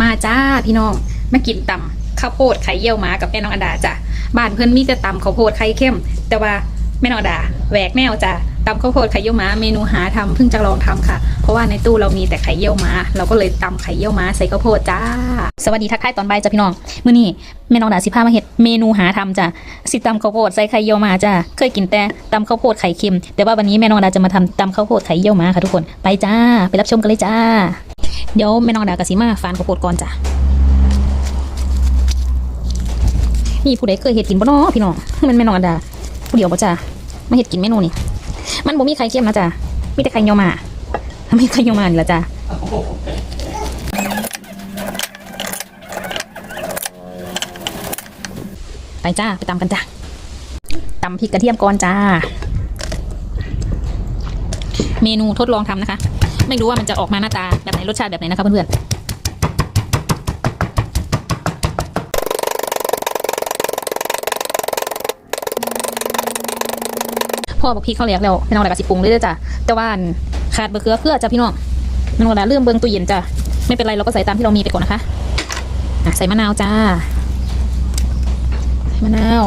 มาจ้าพี่น้องมากินตำข้าวโพดไข่เยี่ยวหมากับแม่น้องอดาจ้ะบ้านเพื่อนมีแต่ตำข้าวโพดไข่เข้ม แต่ว่าแม่น้องอดาแหวกแนวจ้ะตำข้าวโพดไข่เยี่ยวหมาเมนูหาทำเพิ่งจะลองทำค่ะ เพราะว่าในตู้เรามีแต่ไข่เยี่ยวหมาเราก็เลยตำไข่เยี่ยวหมาใส่ข้าวโพดจ้า สวัสดีทักทายตอนบ่ายจ้ะพี่น้องมื้อนี้แม่น้องอดาสิพามาเฮ็ดเมนูหาทำจ้ะสิตำข้าวโพดใส่ไข่เยี่ยวหมาจ้ะเคยกินแต่ตำข้าวโพดไข่เค็มแต่ว่าวันนี้แม่น้องอดาจะมาทำตำข้าวโพดไข่เยี่ยวหมาค่ะทุกคนไปจ้า ไปรับชมกันเลยจ้า เดี๋ยวแม่น้องดากะสิมาฟานข้าวโพดก่อนจ้ะมีผู้ใดเคยเห็ดกินบ่นาะพี่น้องมันแม่น้องดาผู้เดียวบ่จ้ะมาเห็ดกินเมนูนี่มันบ่มีไข่เค็มนะจ้ะมีแต่ไข่ยวหมามีไข่ยวหมานี่ละจ้ะไปจ้าไปตำกันจ้ะตำพริกกระเทียมก่อนจ้า เมนูทดลองทำนะคะ ไม่รู้ว่ามันจะออกมาหน้าตาแบบไหนรสชาติแบบไหนนะคะเพื่อนๆพ่อบอกพี่เขาเรียกแล้วพี่น้องอะไรกับสิปรุงเลยเด้อจ้ะแต่ว่านขาดเบอร์เกลือเพื่อจ้ะพี่น้องพี่น้องอะไรเรื่องเบิ้งตู้เย็นจ้ะไม่เป็นไรเราก็ใส่ตามที่เรามีไปก่อนนะคะใส่มะนาวจ้าใส่มะนาว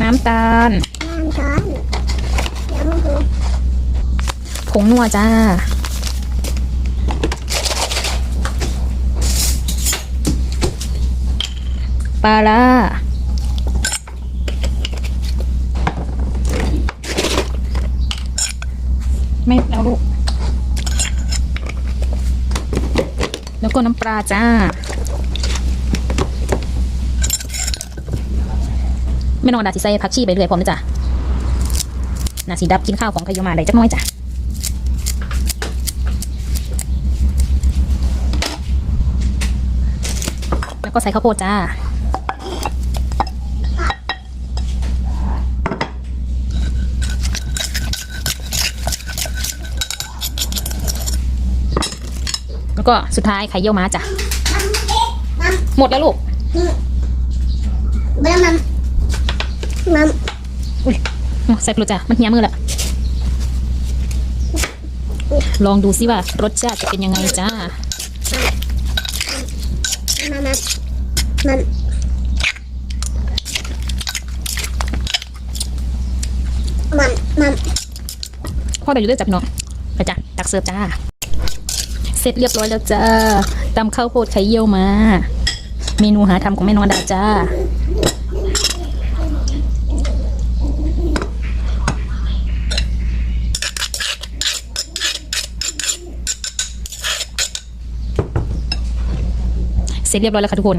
น้ำตาลน้ำช้อนน้ำหู ผงนัวจ้า ปลาล่าไม่เอาลูกแล้วก็น้ำปลาจ้า ไม่นอนดาสิใส่ผักชีไปเรื่อยพร้อมเลยจ้ะนาสีดับกินข้าวของขยมาได้จักน้อยจ้ะ แล้ว ก็ใส่ข้าวโพดจ้าแล้วก็สุดท้ายไข่เยี่ยวม้าจ้ะ หมดแล้วลูกเบื้องมันมันอ๋อใส่ไปเลยจ้ะ มันเหี่ยมือละลองดูซิว่ารสชาติจะเป็นยังไงจ้า มันมันมันมันมันพ่อเดี๋ยวอยู่ด้วยจับน้องไปจ้ะตักเสิร์ฟจ้า เสร็จเรียบร้อยแล้วจ้าตำข้าวโพดไข่เยี่ยวมา เมนูหาทำของแม่นองดาจ้าเสร็จเรียบร้อยแล้วค่ะทุกคน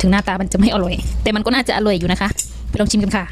ถึงหน้าตามันจะไม่อร่อย แต่มันก็น่าจะอร่อยอยู่นะคะ ไปลองชิมกันค่ะ